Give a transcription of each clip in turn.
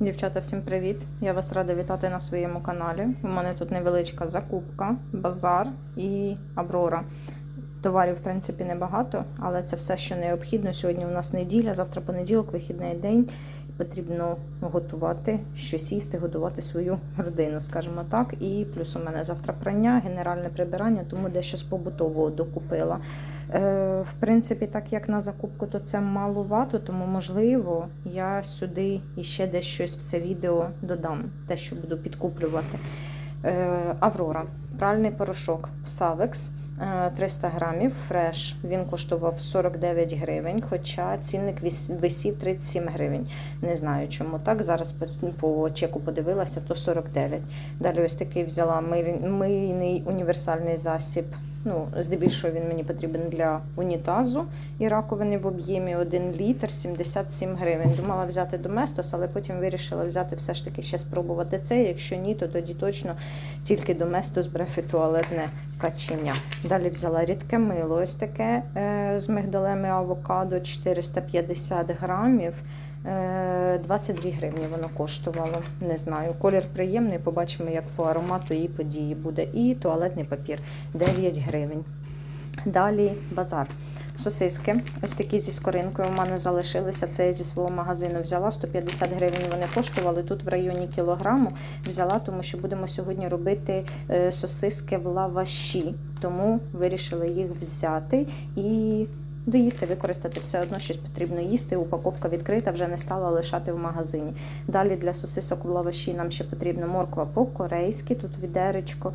Дівчата, всім привіт! Я вас рада вітати на своєму каналі. У мене тут невеличка закупка, базар і Аврора. Товарів, в принципі, небагато, але це все, що необхідно. Сьогодні у нас неділя, завтра понеділок, вихідний день. Потрібно готувати щось їсти, годувати свою родину, скажімо так. І плюс у мене завтра прання, генеральне прибирання, тому дещо з побутового докупила. Е, В принципі, так як на закупку, то це малувато, тому можливо я сюди іще десь щось в це відео додам, те, що буду підкуплювати. Е, Аврора, пральний порошок е, 300 грамів фреш. Він коштував 49 гривень, хоча цінник висів 37 гривень. Не знаю чому так. Зараз по чеку подивилася, то 49. Далі ось такий взяла мийний універсальний засіб. Ну, здебільшого він мені потрібен для унітазу і раковини в об'ємі 1 літр 77 гривень. Думала взяти Доместос, але потім вирішила взяти все ж таки ще спробувати це. Якщо ні, то тоді точно тільки Доместос брефі туалетне каченя. Далі взяла рідке мило, ось таке е, з мигдалем авокадо 450 грамів. Е, 22 гривні воно коштувало. Не знаю. Колір приємний, побачимо, як по аромату і події буде. І туалетний папір 9 гривень. Далі базар. Сосиски, ось такі зі скоринкою у мене залишилися. Це я зі свого магазину взяла. 150 гривень вони коштували. Тут в районі кілограму взяла, тому що будемо сьогодні робити е, сосиски в лаваші. Тому вирішили їх взяти і доїсти, використати все одно щось потрібно їсти. Упаковка відкрита, вже не стала лишати в магазині. Далі для сосисок в лаваші нам ще потрібна морква по-корейськи, тут відеречко.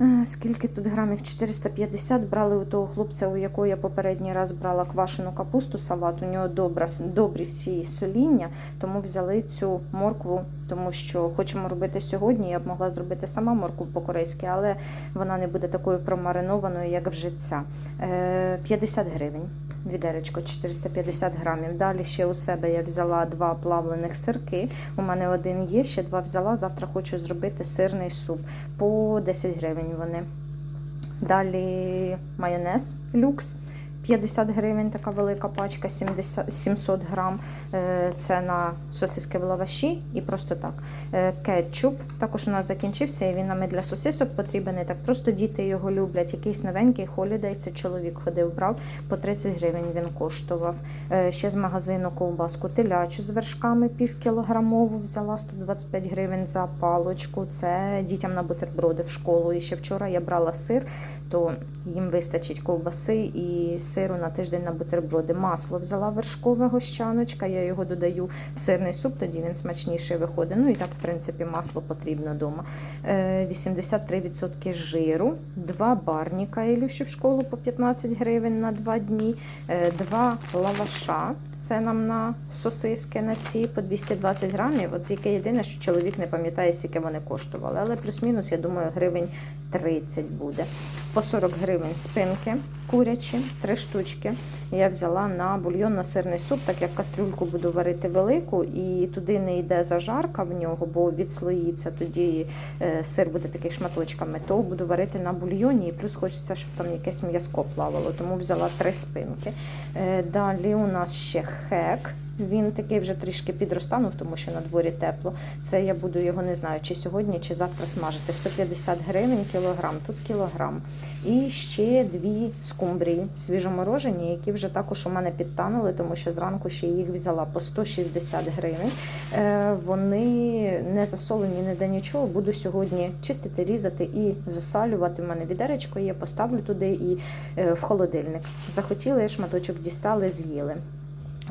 Е, Скільки тут грамів? 450 брали у того хлопця, у якого я попередній раз брала квашену капусту, салат. У нього добра, добрі всі соління, тому взяли цю моркву, тому що хочемо робити сьогодні. Я б могла зробити сама моркву по-корейськи, але вона не буде такою промаринованою, як вже ця. Е, 50 гривень. Відеречко 450 грамів. Далі ще у себе я взяла два плавлених сирки. У мене один є, ще два взяла. Завтра хочу зробити сирний суп по 10 гривень вони. Далі майонез люкс. 50 гривень, така велика пачка, 70, 700 грам. Е, Це на сосиски в лаваші і просто так. Е, Кетчуп також у нас закінчився, і він нам для сосисок потрібен. І так просто діти його люблять. Якийсь новенький холідей, це чоловік ходив, брав по 30 гривень він коштував. Е, Ще з магазину ковбаску телячу з вершками півкілограмову взяла 125 гривень за палочку. Це дітям на бутерброди в школу. І ще вчора я брала сир, то їм вистачить ковбаси і сиру на тиждень на бутерброди. Масло взяла вершкове гощаночка, я його додаю в сирний суп, тоді він смачніший виходить. Ну і так, в принципі, масло потрібно вдома. 83% жиру, 2 барніка Ілюші в школу по 15 гривень на 2 дні, 2 лаваша. Це нам на сосиски на ці по 220 грамів. От яке єдине, що чоловік не пам'ятає, скільки вони коштували. Але плюс-мінус, я думаю, гривень 30 буде. По 40 гривень спинки курячі, три штучки. Я взяла на бульйон на сирний суп, так як кастрюльку буду варити велику, і туди не йде зажарка в нього, бо відслоїться, тоді е, сир буде такий шматочками, то буду варити на бульйоні, і плюс хочеться, щоб там якесь м'язко плавало, тому взяла три спинки. Е, Далі у нас ще хек. Він такий вже трішки підростанув, тому що на дворі тепло. Це я буду його не знаю, чи сьогодні, чи завтра смажити. 150 гривень кілограм, тут кілограм. І ще дві скумбрії свіжоморожені, які вже також у мене підтанули, тому що зранку ще їх взяла по 160 гривень. Е, Вони не засолені, ніде нічого. Буду сьогодні чистити, різати і засалювати. У мене відеречко є, поставлю туди і е, в холодильник. Захотіли, шматочок дістали, з'їли.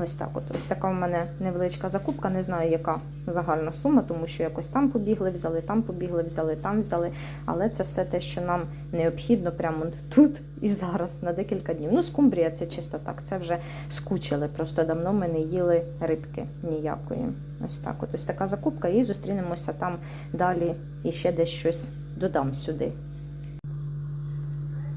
Ось так от. Ось така в мене невеличка закупка. Не знаю, яка загальна сума, тому що якось там побігли, взяли, там побігли, взяли, там взяли. Але це все те, що нам необхідно прямо тут і зараз на декілька днів. Ну, скумбрія це чисто так. Це вже скучили. Просто давно ми не їли рибки ніякої. Ось так. От ось така закупка, і зустрінемося там далі і ще десь щось додам сюди.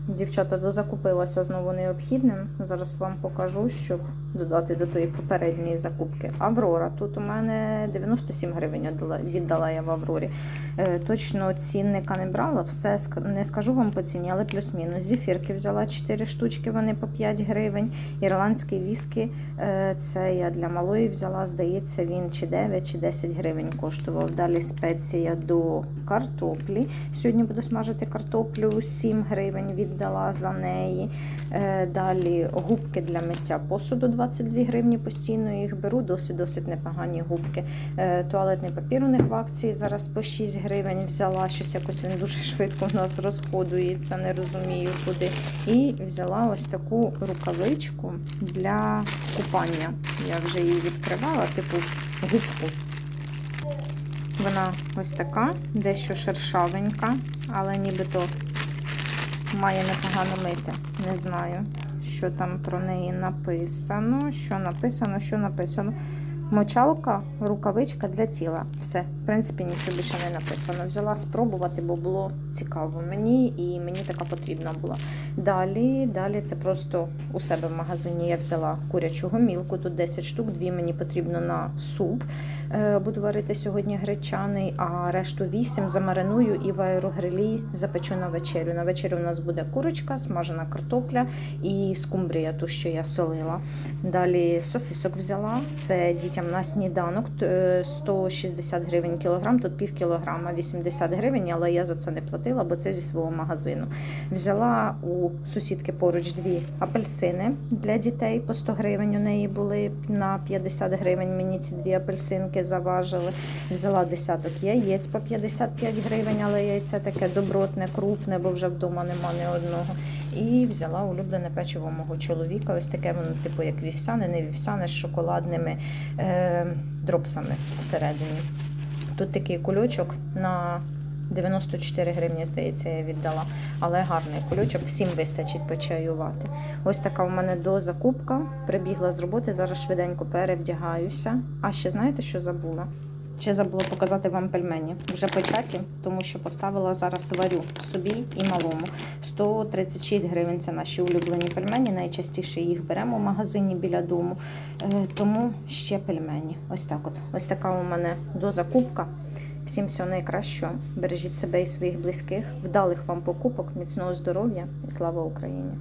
Дівчата дозакупилася знову необхідним. Зараз вам покажу, щоб додати до тої попередньої закупки. Аврора. Тут у мене 97 гривень віддала, я в Аврорі. Е, точно цінника не брала, все не скажу вам по ціні, але плюс-мінус. Зефірки взяла 4 штучки, вони по 5 гривень. Ірландські віскі, е, це я для малої взяла, здається, він чи 9, чи 10 гривень коштував. Далі спеція до картоплі. Сьогодні буду смажити картоплю, 7 гривень віддала за неї. Е, Далі губки для миття посуду 22 гривні. Постійно їх беру, досить-досить непогані губки. Е, Туалетний папір у них в акції зараз по 6 гривень взяла. Щось якось він дуже швидко в нас розходується, не розумію куди. І взяла ось таку рукавичку для купання. Я вже її відкривала, типу губку. Вона ось така, дещо шершавенька, але нібито має непогано мити. Не знаю, що там про неї написано. Що написано, що написано. Мочалка, рукавичка для тіла. Все, в принципі, нічого більше не написано. Взяла спробувати, бо було цікаво мені і мені така потрібна була. Далі, далі це просто у себе в магазині я взяла курячу гомілку, тут 10 штук, дві мені потрібно на суп. Е, Буду варити сьогодні гречаний, а решту 8 замариную і в аерогрилі запечу на вечерю. На вечерю у нас буде курочка, смажена картопля і скумбрія, ту, що я солила. Далі сосисок взяла. Це дітям на сніданок т- е, 160 гривень кілограм, тут пів кілограма 80 гривень, але я за це не платила, бо це зі свого магазину. Взяла у сусідки поруч дві апельсини для дітей по 100 гривень. У неї були на 50 гривень. Мені ці дві апельсинки заважили. Взяла десяток яєць по 55 гривень, але яйце таке добротне, крупне, бо вже вдома нема ні одного. І взяла улюблене печиво мого чоловіка. Ось таке воно, типу, як вівсяне, не вівсяне з шоколадними е, дропсами всередині. Тут такий кульочок на 94 гривні, здається, я віддала. Але гарний кульочок, всім вистачить почаювати. Ось така у мене дозакупка. Прибігла з роботи, зараз швиденько перевдягаюся. А ще знаєте, що забула? Ще забула показати вам пельмені. Вже початі, тому що поставила зараз варю собі і малому. 136 гривень це наші улюблені пельмені. Найчастіше їх беремо в магазині біля дому. Е, тому ще пельмені. Ось так от. Ось така у мене дозакупка. Всім всього найкращого. Бережіть себе і своїх близьких. Вдалих вам покупок, міцного здоров'я і слава Україні!